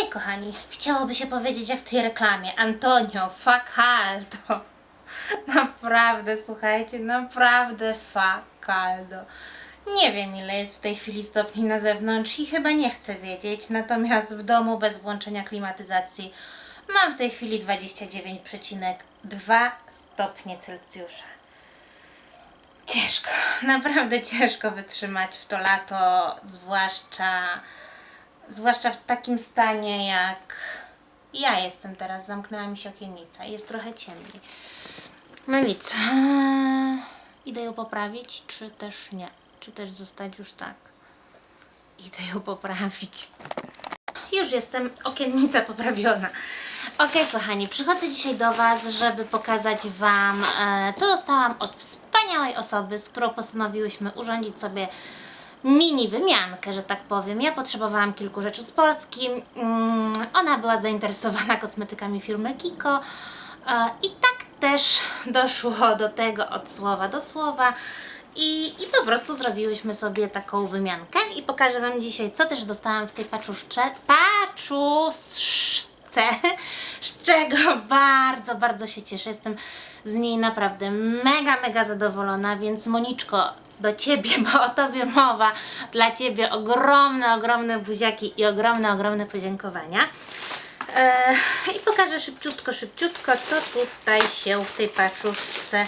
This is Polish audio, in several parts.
Hej kochani, chciałoby się powiedzieć jak w tej reklamie. Antonio, facaldo. Naprawdę, słuchajcie, naprawdę facaldo. Nie wiem ile jest w tej chwili stopni na zewnątrz i chyba nie chcę wiedzieć, natomiast w domu bez włączenia klimatyzacji mam w tej chwili 29,2 stopnie Celsjusza. Ciężko, naprawdę ciężko wytrzymać w to lato, zwłaszcza Zwłaszcza w takim stanie jak ja jestem teraz. Zamknęła mi się okiennica. Jest trochę ciemniej. No nic. Eee, Idę ją poprawić, czy też nie? Czy też zostać już tak? Idę ją poprawić. Już jestem, okiennica poprawiona. Okej, kochani, przychodzę dzisiaj do Was, żeby pokazać Wam, e, co dostałam od wspaniałej osoby, z którą postanowiłyśmy urządzić sobie mini wymiankę, że tak powiem. Ja potrzebowałam kilku rzeczy z Polski. Mm, Ona była zainteresowana kosmetykami firmy Kiko. E, I tak też doszło do tego od słowa do słowa. I, I po prostu zrobiłyśmy sobie taką wymiankę i pokażę Wam dzisiaj, co też dostałam w tej paczuszce. Paczuszce, z czego bardzo, bardzo się cieszę. Jestem z niej naprawdę mega, mega zadowolona, więc Moniczko, do Ciebie, bo o Tobie mowa, dla Ciebie ogromne, ogromne buziaki i ogromne, ogromne podziękowania. E, I pokażę szybciutko, szybciutko, co tutaj się w tej paczuszce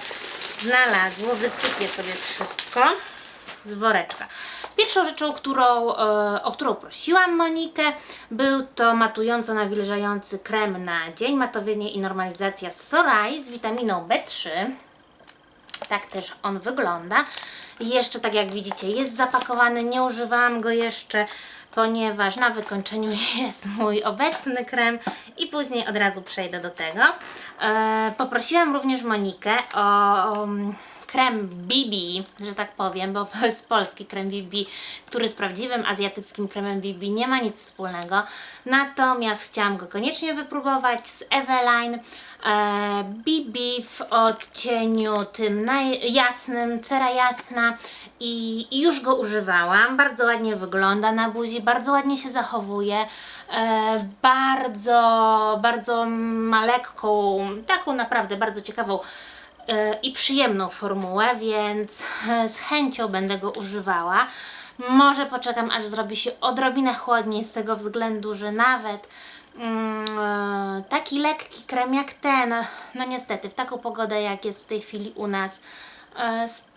znalazło. Wysypię sobie wszystko z woreczka. Pierwszą rzeczą, którą, e, o którą prosiłam Monikę, był to matująco nawilżający krem na dzień, matowienie i normalizacja z Sorai z witaminą B3. Tak też on wygląda. Jeszcze tak jak widzicie jest zapakowany, nie używałam go jeszcze, ponieważ na wykończeniu jest mój obecny krem i później od razu przejdę do tego. E, poprosiłam również Monikę o krem BB, że tak powiem, bo jest polski krem BB, który z prawdziwym azjatyckim kremem BB nie ma nic wspólnego. Natomiast chciałam go koniecznie wypróbować z Eveline. E, BB w odcieniu tym najjasnym, cera jasna i, i już go używałam. Bardzo ładnie wygląda na buzi, bardzo ładnie się zachowuje. E, bardzo, bardzo ma lekką, taką naprawdę bardzo ciekawą e, i przyjemną formułę, więc e, z chęcią będę go używała. Może poczekam, aż zrobi się odrobinę chłodniej, z tego względu, że nawet mm, e, taki lekki krem jak ten, no niestety, w taką pogodę, jak jest w tej chwili u nas, e,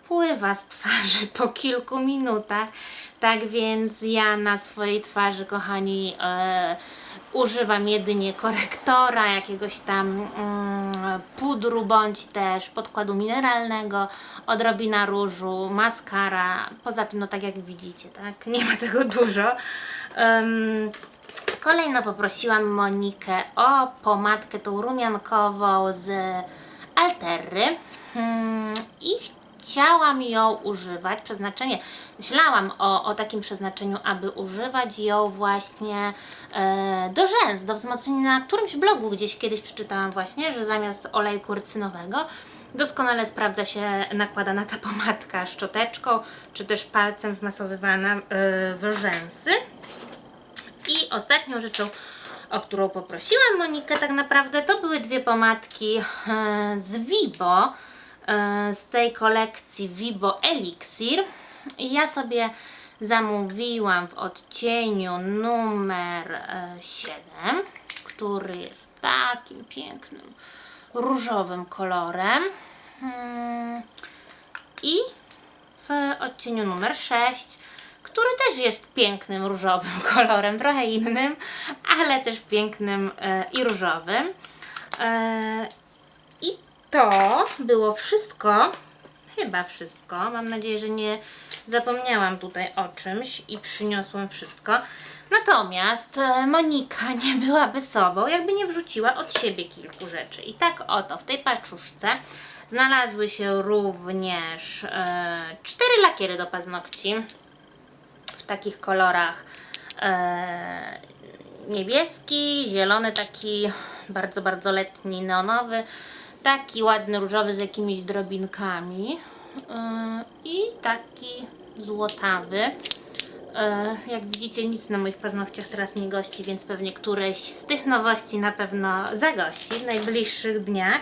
spływa z twarzy po kilku minutach. Tak więc ja na swojej twarzy, kochani, e, używam jedynie korektora, jakiegoś tam mm, pudru, bądź też podkładu mineralnego, odrobina różu, maskara. Poza tym, no tak jak widzicie, tak, nie ma tego dużo. Em, Kolejno poprosiłam Monikę o pomadkę tą rumiankową z Alterry Hmm, i chciałam ją używać, przeznaczenie, myślałam o, o takim przeznaczeniu, aby używać ją właśnie e, do rzęs, do wzmocnienia na którymś blogu gdzieś kiedyś przeczytałam właśnie, że zamiast olejku rycynowego doskonale sprawdza się nakładana ta pomadka szczoteczką, czy też palcem wmasowywana e, w rzęsy. I ostatnią rzeczą, o którą poprosiłam Monikę tak naprawdę, to były dwie pomadki e, z Vibo, z tej kolekcji Vibo Elixir. Ja sobie zamówiłam w odcieniu numer e, 7, który jest takim pięknym różowym kolorem. Mm, I w odcieniu numer 6, który też jest pięknym różowym kolorem, trochę innym, ale też pięknym e, i różowym. E, I to było wszystko, chyba wszystko. Mam nadzieję, że nie zapomniałam tutaj o czymś i przyniosłam wszystko. Natomiast e, Monika nie byłaby sobą, jakby nie wrzuciła od siebie kilku rzeczy. I tak oto w tej paczuszce znalazły się również e, cztery lakiery do paznokci w takich kolorach e, niebieski, zielony, taki bardzo, bardzo letni, neonowy, taki ładny różowy z jakimiś drobinkami e, i taki złotawy. E, Jak widzicie, nic na moich paznokciach teraz nie gości, więc pewnie któreś z tych nowości na pewno zagości w najbliższych dniach.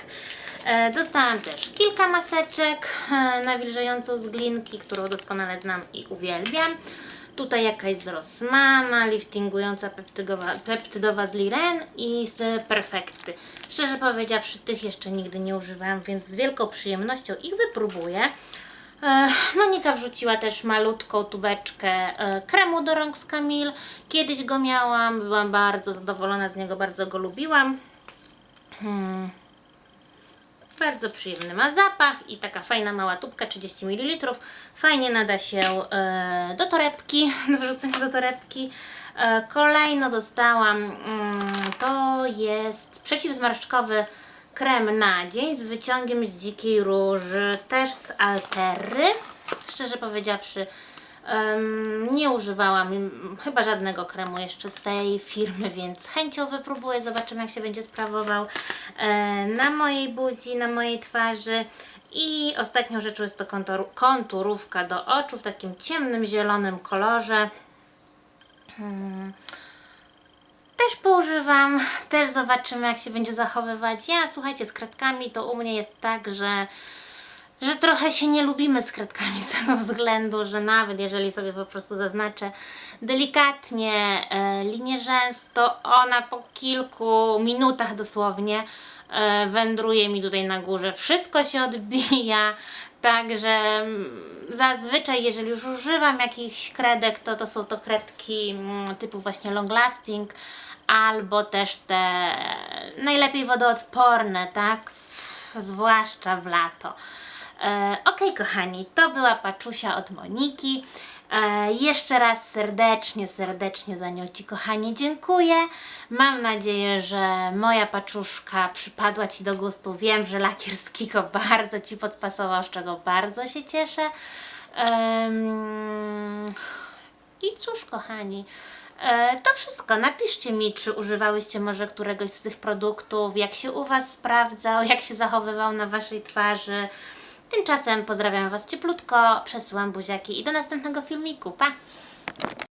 E, Dostałam też kilka maseczek nawilżającą z glinki, którą doskonale znam i uwielbiam. Tutaj jakaś z liftingująca peptydowa, peptydowa z Liren i z Perfekty. Szczerze powiedziawszy, tych jeszcze nigdy nie używałam, więc z wielką przyjemnością ich wypróbuję. Monika wrzuciła też malutką tubeczkę e, kremu do rąk z Camille. Kiedyś go miałam, byłam bardzo zadowolona z niego, bardzo go lubiłam. Hmm. Bardzo przyjemny ma zapach i taka fajna mała tubka 30 ml. Fajnie nada się e, do torebki, do wrzucenia do torebki. E, kolejno dostałam, mm, to jest przeciwzmarszczkowy krem na dzień z wyciągiem z dzikiej róży, też z Altery. Szczerze powiedziawszy, em, nie używałam chyba żadnego kremu jeszcze z tej firmy, więc chęcią wypróbuję, zobaczymy jak się będzie sprawował e, na mojej buzi, na mojej twarzy. I ostatnią rzeczą jest to kontur, konturówka do oczu w takim ciemnym, zielonym kolorze. Też poużywam, też zobaczymy jak się będzie zachowywać. Ja słuchajcie, z kredkami to u mnie jest tak, że, że trochę się nie lubimy z kredkami z tego względu, że nawet jeżeli sobie po prostu zaznaczę delikatnie e, linię rzęs, to ona po kilku minutach dosłownie e, wędruje mi tutaj na górze. Wszystko się odbija, także mm, zazwyczaj jeżeli już używam jakichś kredek, to to są to kredki mm, typu właśnie long lasting albo też te najlepiej wodoodporne, tak? Zwłaszcza w lato. E, Okej, kochani, to była paczusia od Moniki. E, jeszcze raz serdecznie, serdecznie za nią Ci, kochani, dziękuję. Mam nadzieję, że moja paczuszka przypadła Ci do gustu. Wiem, że lakier bardzo Ci podpasował, z czego bardzo się cieszę. I cóż, kochani, e, to wszystko. Napiszcie mi, czy używałyście może któregoś z tych produktów, jak się u Was sprawdzał, jak się zachowywał na Waszej twarzy. Tymczasem pozdrawiam Was cieplutko, przesyłam buziaki i do następnego filmiku. Pa!